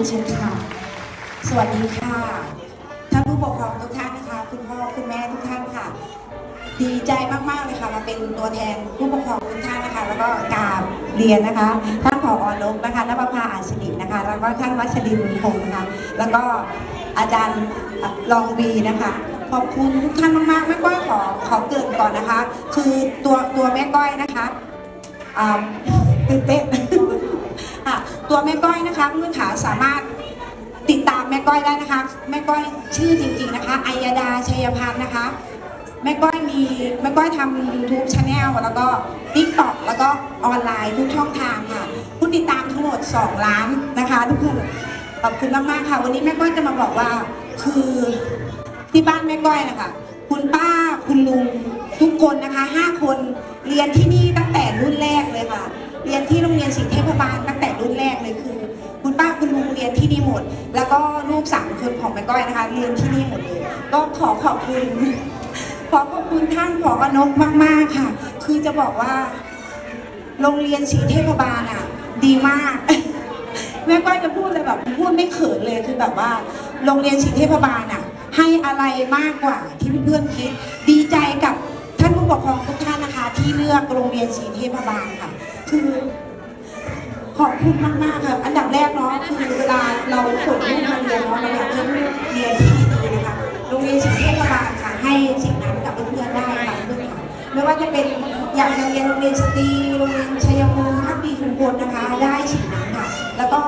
นเชิญค่ะ สวัสดีค่ะท่านผู้ปกครองทุกท่านนะคะ คุณพ่อคุณแม่ทุกท่านค่ะ ดีใจมากๆเลยค่ะมาเป็นตัวแทนผู้ปกครองทุกท่านนะคะ แล้วก็กราบเรียนนะคะท่านผออนกนะคะนภพาอาชนินะคะ แล้วก็ท่านวัชรินทร์นะคะ แล้วก็อาจารย์รองวีนะคะขอบคุณทุกท่านมากๆแม่ก้อยขอขอเกรินก่อนนะคะ คือตัวตัวแม่ก้อยนะคะตื่นเต้นค่ะ ตัวแม่ก้อยนะคะเพื่อนขาสามารถติดตามแม่ก้อยได้นะคะ แม่ก้อยชื่อจริง ๆนะคะอัยดาชัยพันธ์นะคะแม่ก้อยมีแม่ก้อยทำ YouTube Channel แล้วก็ TikTok แล้วก็ออนไลน์ทุกช่องทางค่ะผู้ติดตามทั้งหมด 2 ล้านนะคะทุกคนขอบคุณมากๆค่ะ วันนี้แม่ก้อยจะมาบอกว่า คือที่บ้านแม่ก้อยนะคะคุณป้าคุณลุงทุกคนนะคะห้าคนเรียนที่นี่ตั้งแต่รุ่นแรกเลยค่ะ ก็ลูกสามคนของแม่ก้อยนะคะเรียนที่นี่หมดเลยก็ขอขอบคุณขอขอบคุณท่านผออนกมาก ๆ ค่ะ คือจะบอกว่า โรงเรียนศรีเทพบาลอะ ดีมาก แม่ก้อยจะพูดเลยแบบพูดไม่เขินเลยคือแบบว่า โรงเรียนศรีเทพบาลอะ ให้อะไรมากกว่าที่เพื่อนคิด ดีใจกับท่านผู้ปกครองทุกท่านนะคะ ที่เลือกโรงเรียนศรีเทพบาลค่ะ คือขอบคุณมาก ๆ ค่ะ อันดับแรกเนาะคือเวลาเรา รียนที่ดีนะคะโรงเรียนศรีเทพบาลค่ะให้สิ่งนั้นกับเพื่อนๆได้ค่ะเพื่อนๆค่ะไม่ว่าจะเป็นอยากจะเรียนโรงเรียนสตรีโรงเรียนชัยภูมิพักดีชุมพลนะคะได้สิ่งนั้นค่ะ แล้วก็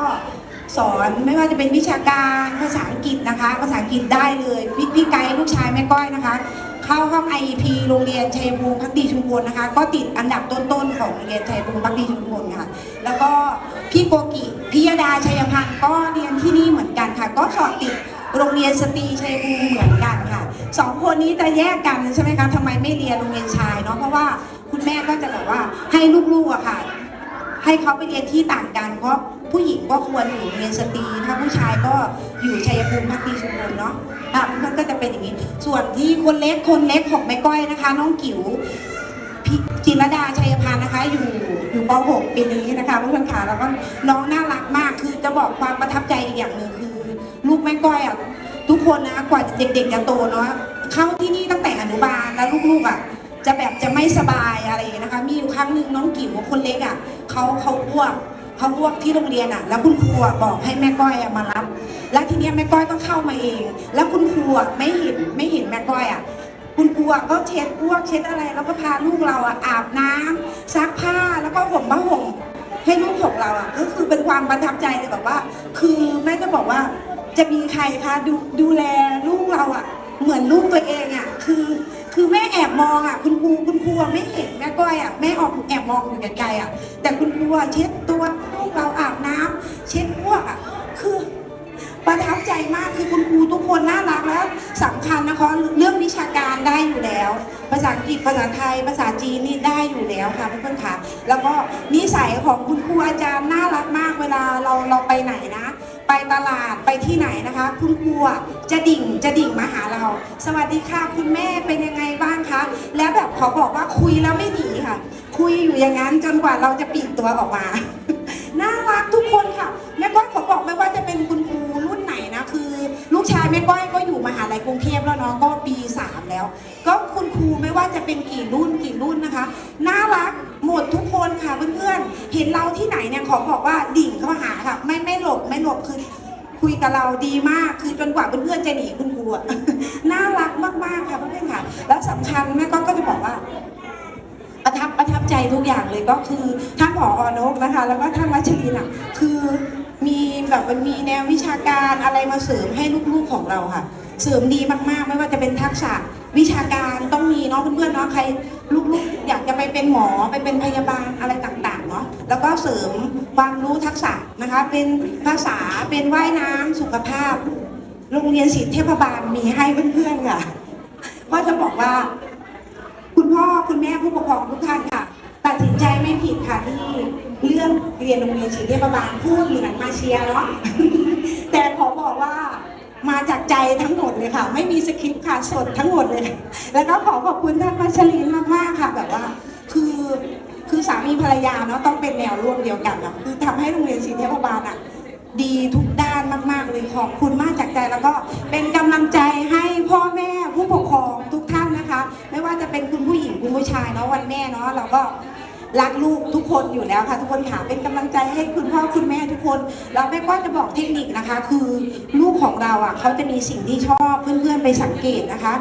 สอนไม่ว่าจะเป็นวิชาการภาษาอังกฤษนะคะ ภาษาอังกฤษได้เลยพี่พี่ไกด์ลูกชายแม่ก้อยนะคะ เข้าห้อง IEP โรงเรียนชัยภูมิพักดีชุมพลนะคะ ก็ติดอันดับต้นๆของโรงเรียนชัยภูมิพักดีชุมพลค่ะ แล้วก็พี่โกกิพิยดาชัยพันธ์ก็เรียนที่นี่เหมือนกันค่ะ ก็สอบติด โรงเรียนสตรีชัยภูมิเหมือนกันค่ะสองคนนี้จะแยกกันใช่ไหมคะทำไมไม่เรียนโรงเรียนชายเนาะเพราะว่าคุณแม่ก็จะแบบว่าให้ลูกๆอะค่ะ ให้เขาไปเรียนที่ต่างกันเพราะผู้หญิงก็ควรอยู่โรงเรียนสตรีถ้าผู้ชายก็อยู่ชัยภูมิพักดีชุมพลเนาะอะมันก็จะเป็นอย่างนี้ ส่วนที่คนเล็กคนเล็กของแม่ก้อยนะคะ น้องกิ๋วพิจิรดาชัยพันนะคะ อยู่อยู่ป .6 ปีนี้นะคะเพื่อนๆค่ะแล้วก็น้องน่ารักมากคือจะบอกความประทับใจอีกอย่างหนึ่งคือ ลูกแม่ก้อยอะทุกคนนะกว่าเด็กๆจะโตเนาะเข้าที่นี่ตั้งแต่อนุบาลแล้วลูกๆอะจะแบบจะไม่สบายอะไรนะคะ มีอยู่ครั้งหนึ่งน้องกิ๋วคนเล็กอะเขาเขาอ้วกเขาอ้วกที่โรงเรียนอะ แล้วคุณครูอะบอกให้แม่ก้อยอะมารับ แล้วทีเนี้ยแม่ก้อยก็เข้ามาเอง แล้วคุณครูอะไม่เห็นไม่เห็นแม่ก้อยอะคุณครูก็เช็ดอ้วกเช็ดอะไร แล้วก็พาลูกเราอะอาบน้ำซักผ้าแล้วก็ห่มผ้าห่มให้ลูกของเราอะก็คือเป็นความประทับใจเลยแบบว่า คือแม่จะบอกว่า จะมีใครคะดูดูแลลูกเราอะ เหมือนลูกตัวเองอะคือคือแม่แอบมองอะคุณครูคุณครูไม่เห็นแม่ก้อยอะแม่ออกแอบมองอยู่ไกลๆอะ แต่คุณครูเช็ดตัวลูกเราอาบน้ำเช็ดอ้วกอะคือประทับใจมากคือคุณครูทุกคนน่ารักแล้วสำคัญนะคะเรื่องวิชาการได้อยู่แล้ว ภาษาอังกฤษภาษาไทยภาษาจีนนี่ได้ แล้วค่ะเพื่อนๆค่ะ แล้วก็นิสัยของคุณครูอาจารย์น่ารักมากเวลาเราเราไปไหนนะ ไปตลาดไปที่ไหนนะคะ คุณครูจะดิ่งจะดิ่งมาหาเรา สวัสดีค่ะคุณแม่เป็นยังไงบ้างคะแล้วแบบขอบอกว่าคุยแล้วไม่หนีค่ะ คุยอยู่อย่างนั้นจนกว่าเราจะปีกตัวออกมาน่ารักทุกคนค่ะแม่ก้อยขอ ม่ก้อยก็อยู่มหาลัยกรุงเทพแล้วเนาะก็ปีสามแล้ว ก็คุณครูไม่ว่าจะเป็นกี่รุ่นกี่รุ่นนะคะน่ารักหมดทุกคนค่ะเพื่อนๆเห็นเราที่ไหนเนี่ยขอบอกว่าดิ่งเข้ามาหาค่ะ ไม่ไม่หลบไม่หลบคือคุยกับเราดีมากคือจนกว่าเพื่อนๆจะหนีคุณครูน่ารักมากๆค่ะเพื่อนๆค่ะ แล้วสำคัญแม่ก้อยก็จะบอกว่าประทับประทับใจทุกอย่างเลยก็คือท่านผออนกนะคะ แล้วก็ท่านวัชริน่ะคือ มีแบบมันมีแนววิชาการอะไรมาเสริมให้ลูกๆของเราค่ะ เสริมดีมากๆ ไม่ว่าจะเป็นทักษะวิชาการต้องมีเนาะเพื่อนๆเนาะใครลูกๆ อยากจะไปเป็นหมอไปเป็นพยาบาลอะไรต่างๆเนาะแล้วก็เสริมความรู้ทักษะนะคะ เป็นภาษาเป็นว่ายน้ำสุขภาพ โรงเรียนศิษย์เทพบาลมีให้เพื่อนๆค่ะก็จะบอกว่า คุณพ่อคุณแม่ผู้ปกครองทุกท่านค่ะ ตัดสินใจไม่ผิดค่ะที่ เรื่องเรียนโรงเรียนศรีเทพบาลพูดเหมือนมาเชียร์เนาะแต่ขอบอกว่ามาจากใจทั้งหมดเลยค่ะ ไม่มีสคริปต์ค่ะสดทั้งหมดเลย แล้วก็ขอขอบคุณท่านมัชลินมากๆค่ะ แบบว่า คือคือสามีภรรยาเนาะต้องเป็นแนวร่วมเดียวกันอะคือทำให้โรงเรียนศรีเทพบาลอะดีทุกด้านมากๆเลยขอบคุณมากจากใจแล้วก็เป็นกำลังใจให้พ่อแม่ผู้ปกครองทุกท่านนะคะ ไม่ว่าจะเป็นคุณผู้หญิงคุณผู้ชายเนาะวันแม่เนาะเราก็ รักลูกทุกคนอยู่แล้วค่ะ ทุกคนค่ะเป็นกำลังใจให้คุณพ่อคุณแม่ทุกคนเราแม่ก็จะบอกเทคนิคนะคะ คือลูกของเราอะเขาจะมีสิ่งที่ชอบเพื่อนๆไปสังเกตนะคะ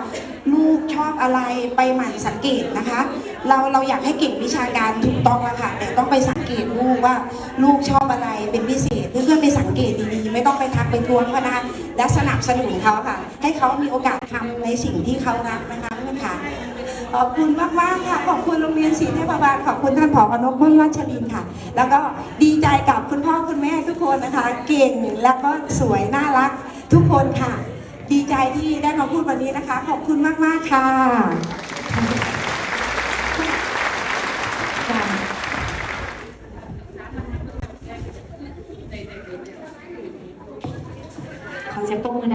ลูกชอบอะไรไปหมั่นสังเกตนะคะ เราเราอยากให้เก่งวิชาการถูกต้องแล้วค่ะแต่ต้องไปสังเกตลูกว่า ลูกชอบอะไรเป็นพิเศษเพื่อนๆไปสังเกตดีๆไม่ต้องไปทักไปทวงเขานะคะและสนับสนุนเขาค่ะ ให้เขามีโอกาสทำในสิ่งที่เขารักนะคะ ขอบคุณมากมากค่ะ ขอบคุณโรงเรียนศรีเทพบาลขอบคุณท่านผออนกมุ่งวัชรินค่ะ แล้วก็ดีใจกับคุณพ่อคุณแม่ทุกคนนะคะ เก่งแล้วก็สวยน่ารักทุกคนค่ะ ดีใจที่ได้มาพูดวันนี้นะคะ ขอบคุณมากมากค่ะ